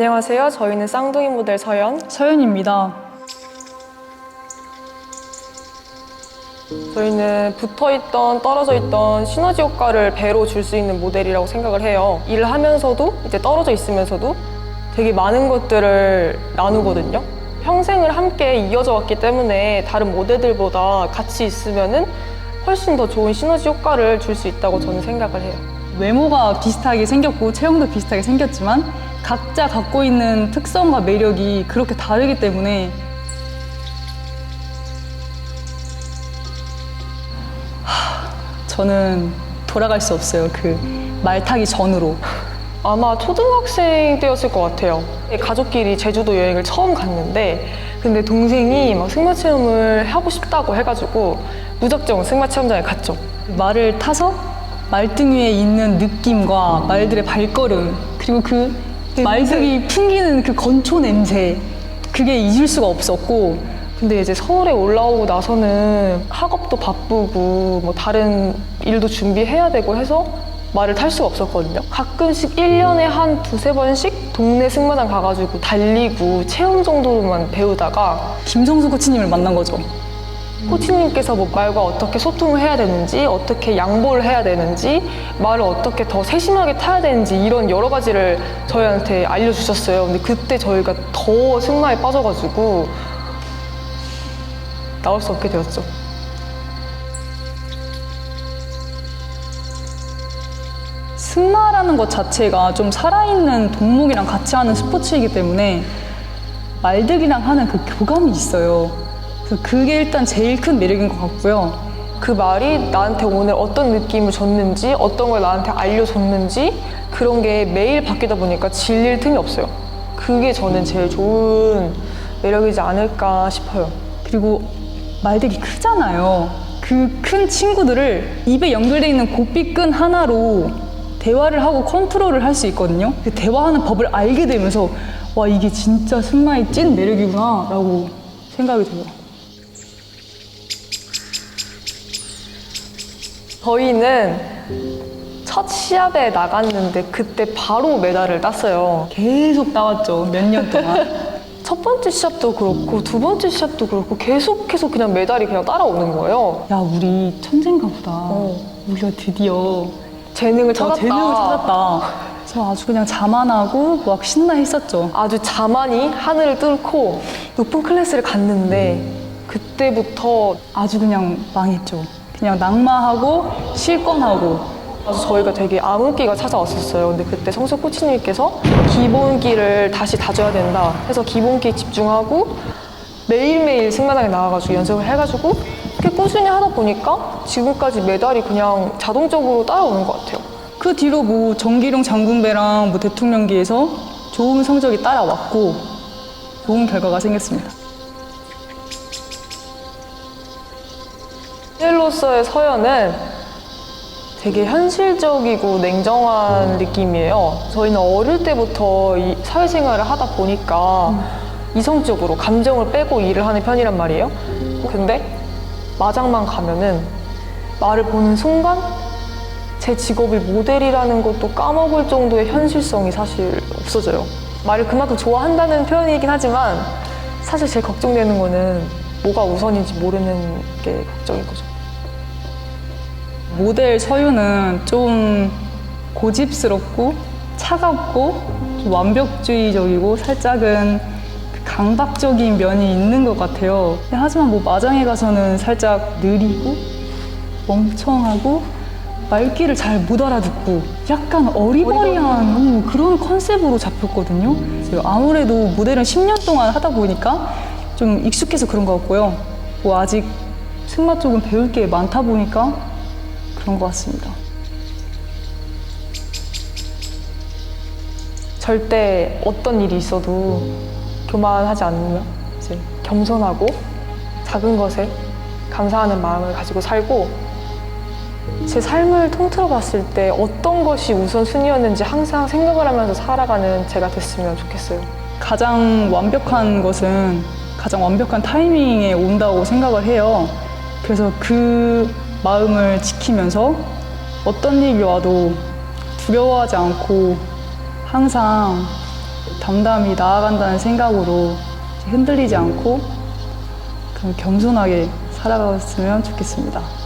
안녕하세요. 저희는 쌍둥이 모델 서연. 서연입니다. 저희는 붙어 있던 떨어져 있던 시너지 효과를 배로 줄 수 있는 모델이라고 생각을 해요. 일을 하면서도 이제 떨어져 있으면서도 되게 많은 것들을 나누거든요. 평생을 함께 이어져 왔기 때문에 다른 모델들보다 같이 있으면은 훨씬 더 좋은 시너지 효과를 줄 수 있다고 저는 생각을 해요. 외모가 비슷하게 생겼고 체형도 비슷하게 생겼지만 각자 갖고 있는 특성과 매력이 그렇게 다르기 때문에 하, 저는 돌아갈 수 없어요. 그 말 타기 전으로. 아마 초등학생 때였을 것 같아요. 가족끼리 제주도 여행을 처음 갔는데, 근데 동생이 막 승마 체험을 하고 싶다고 해가지고 무작정 승마 체험장에 갔죠. 말을 타서 말등 위에 있는 느낌과 말들의 발걸음 그리고 그 말들이 풍기는 그 건초 냄새 그게 잊을 수가 없었고 근데 이제 서울에 올라오고 나서는 학업도 바쁘고 뭐 다른 일도 준비해야 되고 해서 말을 탈 수가 없었거든요. 가끔씩 1년에 한 두세 번씩 동네 승마장 가가지고 달리고 체험 정도로만 배우다가 김성수 코치님을 만난 거죠. 코치님께서 뭐 말과 어떻게 소통을 해야 되는지, 어떻게 양보를 해야 되는지, 말을 어떻게 더 세심하게 타야 되는지 이런 여러 가지를 저희한테 알려주셨어요. 근데 그때 저희가 더 승마에 빠져가지고 나올 수 없게 되었죠. 승마라는 것 자체가 좀 살아있는 동물이랑 같이 하는 스포츠이기 때문에 말들이랑 하는 그 교감이 있어요. 그게 일단 제일 큰 매력인 것 같고요. 그 말이 나한테 오늘 어떤 느낌을 줬는지, 어떤 걸 나한테 알려줬는지 그런 게 매일 바뀌다 보니까 질릴 틈이 없어요. 그게 저는 제일 좋은 매력이지 않을까 싶어요. 그리고 말들이 크잖아요. 그 큰 친구들을 입에 연결되어 있는 고삐끈 하나로 대화를 하고 컨트롤을 할 수 있거든요. 그 대화하는 법을 알게 되면서 와 이게 진짜 승마의 찐 매력이구나 라고 생각이 들어요. 저희는 첫 시합에 나갔는데 그때 바로 메달을 땄어요. 계속 따왔죠. 몇 년 동안. 첫 번째 시합도 그렇고 두 번째 시합도 그렇고 계속해서 그냥 메달이 그냥 따라오는 거예요. 야 우리 천재인가 보다. 어. 우리가 드디어 재능을 어, 찾았다. 재능을 찾았다. 그래서 아주 그냥 자만하고 막 신나 했었죠. 아주 자만이 하늘을 뚫고 높은 클래스를 갔는데 그때부터 아주 그냥 망했죠. 그냥 낙마하고 실권하고 아주 저희가 되게 암흑기가 찾아왔었어요. 근데 그때 성수 코치님께서 기본기를 다시 다져야 된다 해서 기본기에 집중하고 매일매일 승마장에 나와가지고 연습을 해가지고 이렇게 꾸준히 하다 보니까 지금까지 메달이 그냥 자동적으로 따라오는 것 같아요. 그 뒤로 뭐 정기룡 장군배랑 뭐 대통령기에서 좋은 성적이 따라왔고 좋은 결과가 생겼습니다. 모델로서의 서연은 되게 현실적이고 냉정한 느낌이에요. 저희는 어릴 때부터 이 사회생활을 하다 보니까 이성적으로 감정을 빼고 일을 하는 편이란 말이에요. 근데 마장만 가면은 말을 보는 순간 제 직업이 모델이라는 것도 까먹을 정도의 현실성이 사실 없어져요. 말을 그만큼 좋아한다는 표현이긴 하지만 사실 제일 걱정되는 거는 뭐가 우선인지 모르는 게 걱정인 거죠. 모델 서유는 좀 고집스럽고 차갑고 좀 완벽주의적이고 살짝은 그 강박적인 면이 있는 것 같아요. 하지만 뭐 마장에 가서는 살짝 느리고 멍청하고 말귀를 잘 못 알아듣고 약간 어리버리한 오, 그런 컨셉으로 잡혔거든요. 아무래도 모델은 10년 동안 하다 보니까 좀 익숙해서 그런 것 같고요. 뭐 아직 승마 쪽은 배울 게 많다 보니까 그런 것 같습니다. 절대 어떤 일이 있어도 교만하지 않으며 이제 겸손하고 작은 것에 감사하는 마음을 가지고 살고 제 삶을 통틀어 봤을 때 어떤 것이 우선순위였는지 항상 생각을 하면서 살아가는 제가 됐으면 좋겠어요. 가장 완벽한 것은 가장 완벽한 타이밍에 온다고 생각을 해요. 그래서 그 마음을 지키면서 어떤 일이 와도 두려워하지 않고 항상 담담히 나아간다는 생각으로 흔들리지 않고 겸손하게 살아갔으면 좋겠습니다.